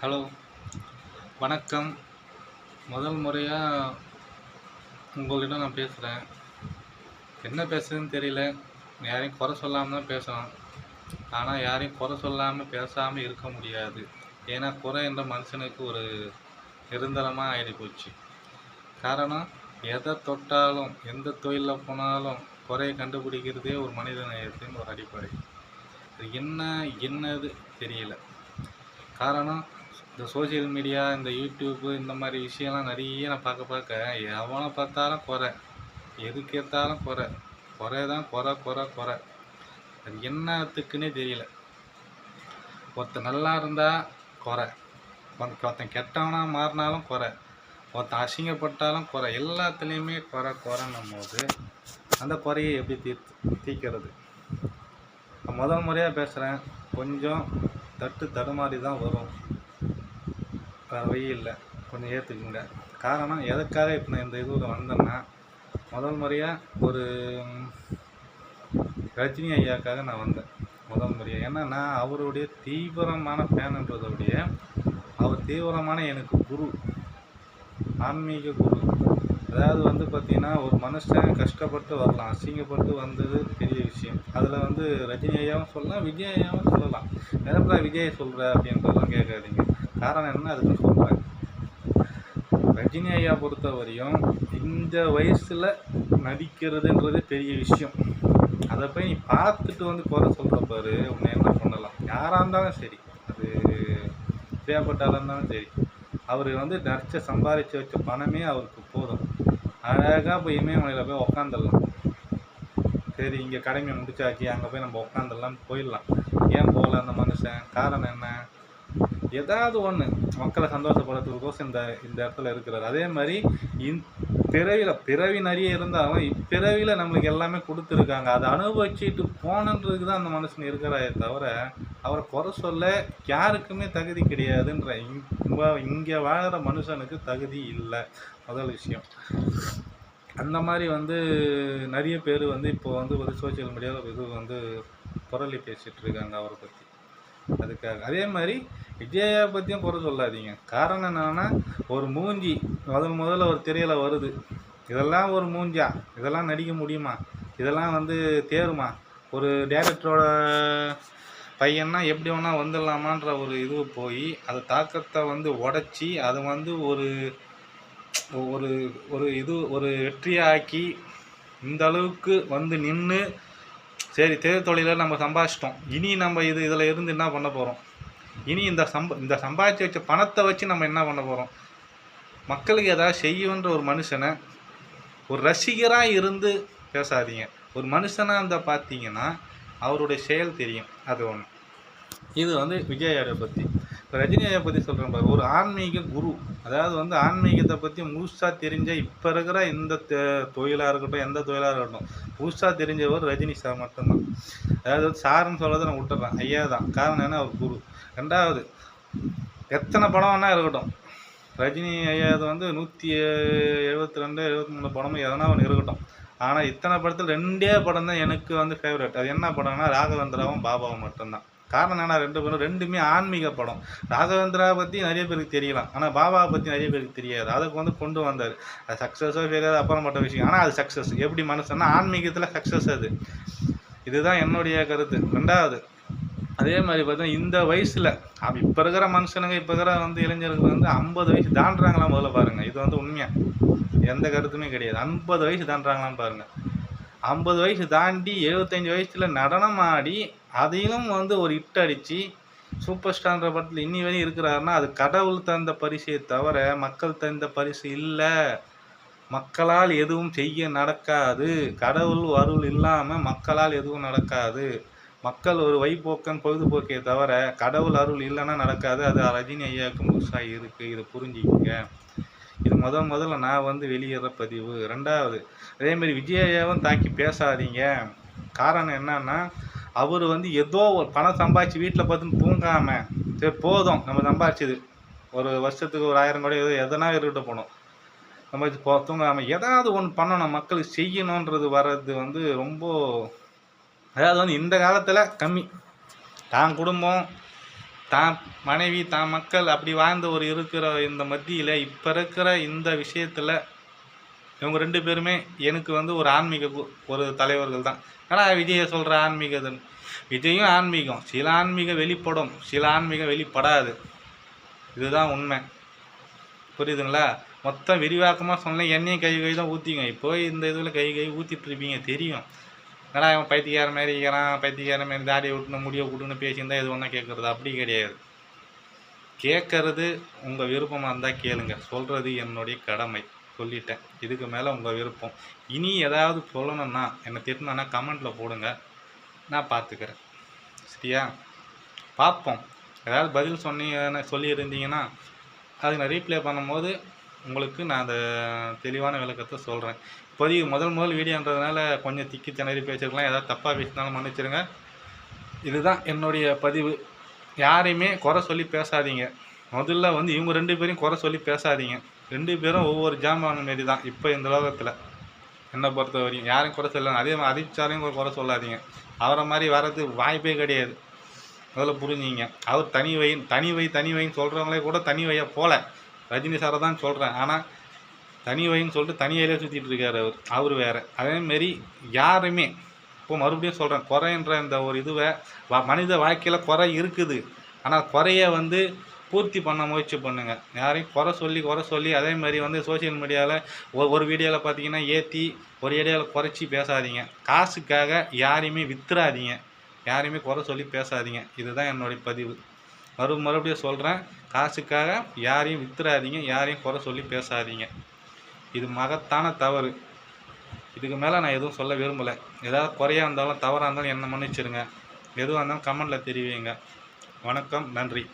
Hello. வணக்கம். முதல் முறையாக உங்கள்கிட்ட நான் பேசுகிறேன் என்ன பேசுறதுன்னு தெரியல. யாரையும் குறை சொல்லாமல் தான் பேசணும். ஆனால் யாரையும் குறை சொல்லாமல் பேசாமல் இருக்க முடியாது. ஏன்னா குறை என்ற மனுஷனுக்கு ஒரு நிரந்தரமாக ஆயிடி போச்சு. காரணம் எதை தொட்டாலும் எந்த தொழிலில் போனாலும் குறையை கண்டுபிடிக்கிறதே ஒரு மனித நேயத்தின் ஒரு அடிப்படை. அது என்ன என்னது தெரியல. காரணம் இந்த சோஷியல் மீடியா இந்த யூடியூப்பு இந்த மாதிரி விஷயம்லாம் நிறைய நான் பார்க்க பார்க்க எவனை பார்த்தாலும் குறை. எதுக்கு கேட்டாலும் குறை. குறை தான் குறை குறை குறை. அது என்னத்துக்குன்னே தெரியல. ஒருத்தன் நல்லா இருந்தால் குறை. ஒருத்தன் ஒருத்தன் கெட்டவனாக மாறினாலும் குறை. ஒருத்தன் அசிங்கப்பட்டாலும் குறை. எல்லாத்துலேயுமே குறை குறைன்னும் போது அந்த குறையை எப்படி தீர்த்து தீர்க்கிறது? நான் முதல் முறையாக பேசுகிறேன் கொஞ்சம் தட்டு தடுமாறி தான் வரும். வேறு வழி இல்லை. கொஞ்சம் ஏற்றுக்குங்க காரணம் எதுக்காக இப்போ நான் இந்த இதுவில் வந்தேன்னா முதல் முறையாக ஒரு ரஜினி ஐயாக்காக நான் வந்தேன். முதல் முறையாக ஏன்னா நான் அவருடைய தீவிரமான ஃபேனுன்றதோடைய அவர் தீவிரமான எனக்கு குரு ஆன்மீக குரு. அதாவது வந்து பார்த்திங்கன்னா ஒரு மனுஷன் கஷ்டப்பட்டு வரலாம் அசிங்கப்பட்டு வந்தது பெரிய விஷயம். அதில் வந்து ரஜினி ஐயாவும் சொல்லலாம் விஜய் ஐயாவும் சொல்லலாம். நிரப்பா விஜய் சொல்கிற அப்படின்றதெல்லாம் கேட்காதீங்க. காரணம் என்ன? அதுக்கு பண்ணுறாங்க ரஜினி ஐயா பொறுத்த வரையும் இந்த வயசில் நடிக்கிறதுன்றது பெரிய விஷயம். அதை போய் நீ பார்த்துட்டு வந்து குறை சொல்கிற பாரு உன்னை என்ன பண்ணலாம்? யாராக இருந்தாலும் சரி அது தேவைப்பட்டாலும் இருந்தாலும் சரி அவர் வந்து நடிச்ச சம்பாதிச்சு வச்ச பணமே அவருக்கு போதும். அழகாக போய் இமயமலையில் போய் உக்காந்துடலாம். சரி இங்கே கடமையை முடிச்சாச்சு அங்கே போய் நம்ம உக்காந்துடலாம் போயிடலாம். ஏன் போகல அந்த மனுஷன்? காரணம் என்ன? ஏதாவது ஒன்று மக்களை சந்தோஷப்படுத்துறதுக்கோசம் இந்த இந்த இடத்துல இருக்கிறார். அதே மாதிரி இந் பிறவியில் பிறவி நிறைய இருந்தாலும் இப்பிறவியில் நம்மளுக்கு எல்லாமே கொடுத்துருக்காங்க. அதை அனுபவிச்சுட்டு போனன்றதுக்கு தான் அந்த மனுஷன் இருக்கிறாரே தவிர அவரை குறை சொல்ல யாருக்குமே தகுதி கிடையாதுன்ற இங்கே இங்கே வாழ்கிற மனுஷனுக்கு தகுதி இல்லை. முதல் விஷயம். அந்த மாதிரி வந்து நிறைய பேர் வந்து இப்போ வந்து ஒரு சோஷியல் மீடியாவில் இது வந்து புரளி பேசிகிட்டு இருக்காங்க அவரை பற்றி அதுக்காக. அதே மாதிரி விஜயா பற்றியும் குறை சொல்லாதீங்க. காரணம் என்னென்னா ஒரு மூஞ்சி முதல் முதல்ல ஒரு திரையில வருது. இதெல்லாம் ஒரு மூஞ்சா? இதெல்லாம் நடிக்க முடியுமா? இதெல்லாம் வந்து தேருமா? ஒரு டேரக்டரோட பையன்னா எப்படி வேணால் வந்துடலாமான்ற ஒரு இது போய் அது தாக்கத்தை வந்து உடச்சி அது வந்து ஒரு ஒரு ஒரு இது ஒரு வெற்றியாக்கி இந்த அளவுக்கு வந்து நின்று சரி தேர் தொழிலில் நம்ம சம்பாதிச்சிட்டோம். இனி நம்ம இது இதில் இருந்து என்ன பண்ண போகிறோம் இனி இந்த சம்ப இந்த சம்பாதிச்சு வச்ச பணத்தை வச்சு நம்ம என்ன பண்ண போகிறோம் மக்களுக்கு ஏதாவது செய்யுன்ற ஒரு மனுஷனை ஒரு ரசிகராக இருந்து பேசாதீங்க. ஒரு மனுஷனாக இருந்தால் பார்த்தீங்கன்னா அவருடைய செயல் தெரியும். அது ஒன்று இது வந்து விஜயாரை பற்றி இப்போ ரஜினி ஐயா பற்றி சொல்கிறேன் பாரு ஒரு ஆன்மீக குரு. அதாவது வந்து ஆன்மீகத்தை பற்றி முழுசாக தெரிஞ்ச இப்போ இருக்கிற எந்த தொழிலாக இருக்கட்டும் எந்த தொழிலாக இருக்கட்டும் முழுசாக தெரிஞ்சவர் ரஜினி சார் மட்டும்தான். அதாவது வந்து சாருன்னு சொல்கிறத நான் விட்டுறேன். ஐயா தான். காரணம் என்ன? அவர் குரு. ரெண்டாவது எத்தனை படம் வேணால் இருக்கட்டும். ரஜினி ஐயாவது வந்து நூற்றி எழுபத்தி ரெண்டு எழுபத்தி மூணு படமும் எதனா ஒன்று இருக்கட்டும். ஆனால் இத்தனை படத்தில் ரெண்டே படம் தான் எனக்கு வந்து ஃபேவரட் அது என்ன படம்னா ராகவேந்திராவும் பாபாவும் மட்டும்தான். காரணம் என்ன ரெண்டு பேரும் ரெண்டுமே ஆன்மீக படம். ராகவேந்திரா பற்றி நிறைய பேருக்கு தெரியலாம். ஆனால் பாபாவை பற்றி நிறைய பேருக்கு தெரியாது. அதுக்கு வந்து கொண்டு வந்தார். அது சக்ஸஸோ தெரியாது அப்புறம்பட்ட விஷயம். ஆனால் அது சக்ஸஸ் எப்படி மனுஷன்னா ஆன்மீகத்தில் சக்ஸஸ் அது. இதுதான் என்னுடைய கருத்து. ரெண்டாவது அதே மாதிரி பார்த்தீங்கன்னா இந்த வயசில் அப்போ இப்போ இருக்கிற மனுஷனுங்க இப்போ இருக்கிற வந்து இளைஞர்கள் வந்து ஐம்பது வயசு தாண்டுறாங்களா முதல்ல பாருங்கள் இது வந்து உண்மையாக எந்த கருத்துமே கிடையாது. ஐம்பது வயசு தாண்டுறாங்களான்னு பாருங்கள் ஐம்பது வயசு தாண்டி எழுபத்தஞ்சி வயசில் நடனம் ஆடி அதையும் வந்து ஒரு ஹிட் அடித்து சூப்பர் ஸ்டார்ன்ற படத்தில் இன்னி வரையும் இருக்கிறாருன்னா அது கடவுள் தந்த பரிசையை தவிர மக்கள் தந்த பரிசு இல்லை. மக்களால் எதுவும் செய்ய நடக்காது. கடவுள் அருள் இல்லாமல் மக்களால் எதுவும் நடக்காது. மக்கள் ஒரு வைப்போக்கன் பொழுதுபோக்கே தவிர கடவுள் அருள் இல்லைன்னா நடக்காது. அது ரஜினி ஐயாவுக்கு முழுசாக இருக்குது இதை புரிஞ்சுக்கங்க. இது முத முதல்ல நான் வந்து வெளியேற பதிவு. ரெண்டாவது அதேமாரி விஜய் ஐயாவும் தாக்கி பேசாதீங்க. காரணம் என்னன்னா அவர் வந்து ஏதோ ஒரு பணம் சம்பாதிச்சு வீட்டில் பார்த்து தூங்காமல் சரி போதும் நம்ம சம்பாதிச்சது. ஒரு வருஷத்துக்கு ஒரு ஆயிரம் கூட ஏதோ எதனா இருக்கிட்ட போகணும். நம்ம போ தூங்காமல் ஏதாவது ஒன்று பண்ணணும் மக்களுக்கு செய்யணுன்றது வர்றது வந்து ரொம்ப அதாவது வந்து இந்த காலத்தில் கம்மி. தான் குடும்பம் தான் மனைவி தான் மக்கள் அப்படி வாழ்ந்த ஒரு இருக்கிற இந்த மத்தியில் இப்போ இருக்கிற இந்த விஷயத்தில் இவங்க ரெண்டு பேருமே எனக்கு வந்து ஒரு ஆன்மீக ஒரு தலைவர்கள் தான். ஆனால் விஜயை சொல்கிற ஆன்மீகதன் விஜயும் ஆன்மீகம். சில ஆன்மீகம் வெளிப்படும். சில ஆன்மீகம் வெளிப்படாது. இதுதான் உண்மை. புரியுதுங்களா? மொத்தம் விரிவாக்கமாக சொன்னேன் எண்ணெயும் கை கை தான் ஊற்றிங்க இப்போ இந்த இதில் கை கை ஊற்றிட்டு இருப்பீங்க. தெரியும். ஏன்னா அவன் பைத்தியக்கார மாதிரி இருக்கிறான். பைத்தியக்கார மாதிரி தாடியை விட்டுன்னு முடிய விட்டுன்னு பேசியிருந்தா எது ஒன்றா கேட்குறது? அப்படி கிடையாது. கேட்கறது உங்கள் விருப்பமாக இருந்தால் கேளுங்க. சொல்கிறது என்னுடைய கடமை. சொல்லிட்டேன். இதுக்கு மேலே உங்கள் விருப்பம். இனி ஏதாவது சொல்லணும்னா என்னை திட்டணுன்னா கமெண்ட்டில் போடுங்க. நான் பார்த்துக்கிறேன் சரியா? பார்ப்போம் ஏதாவது பதில் சொன்னீங்க சொல்லியிருந்தீங்கன்னா அதுக்கு நான் ரீப்ளே பண்ணும்போது உங்களுக்கு நான் அந்த தெளிவான விளக்கத்தை சொல்கிறேன் இப்போதைக்கு முதல் முதல் வீடியோன்றதுனால கொஞ்சம் திக்கி திணறி பேசிருக்கலாம். ஏதாவது தப்பாக பேசினாலும் மன்னிச்சிருங்க. இதுதான் என்னுடைய பதிவு. யாரையுமே குறை சொல்லி பேசாதீங்க. முதல்ல வந்து இவங்க ரெண்டு பேரையும் குறை சொல்லி பேசாதீங்க. ரெண்டு பேரும் ஒவ்வொரு ஜாமான் மாரி தான் இப்போ இந்த லோகத்தில் என்னை பொறுத்த வரையும் யாரையும் குறை சொல்லலாம் அதே மாதிரி அதிர்ச்சாலையும் குறை சொல்லாதீங்க. அவரை மாதிரி வர்றது வாய்ப்பே கிடையாது. முதல்ல புரிஞ்சிங்க அவர் தனி வை தனி வை தனி வைன்னு சொல்கிறவங்களே கூட தனி வைய போல. ரஜினி சாரை தான் சொல்கிறேன் ஆனால் தனி வைன்னு சொல்லிட்டு தனியிலே சுற்றிட்டு இருக்கார் அவர். அவர் வேறு. அதேமாரி யாருமே இப்போ மறுபடியும் சொல்கிறேன் குறைன்ற இந்த ஒரு இதுவை மனித வாழ்க்கையில் குறை இருக்குது. ஆனால் குறைய வந்து பூர்த்தி பண்ண முயற்சி பண்ணுங்கள் யாரையும் குறை சொல்லி குறை சொல்லி அதே மாதிரி வந்து சோஷியல் மீடியாவில் ஒரு ஒரு வீடியோவில் பார்த்தீங்கன்னா ஏற்றி ஒரு ஏரியாவில் குறைச்சி பேசாதீங்க. காசுக்காக யாரையுமே வித்துறாதீங்க. யாரையுமே குறை சொல்லி பேசாதீங்க. இதுதான் என்னுடைய பதிவு. மறு மறுபடியும் சொல்கிறேன் காசுக்காக யாரையும் வித்துறாதீங்க. யாரையும் குறை சொல்லி பேசாதீங்க. இது மகத்தான தவறு. இதுக்கு மேலே நான் எதுவும் சொல்ல விரும்பலை. ஏதாவது குறையா இருந்தாலும் தவறாக இருந்தாலும் என்ன மன்னிச்சிருங்க. எதுவாக இருந்தாலும் கமெண்டில் தெரிவிங்க. வணக்கம். நன்றி.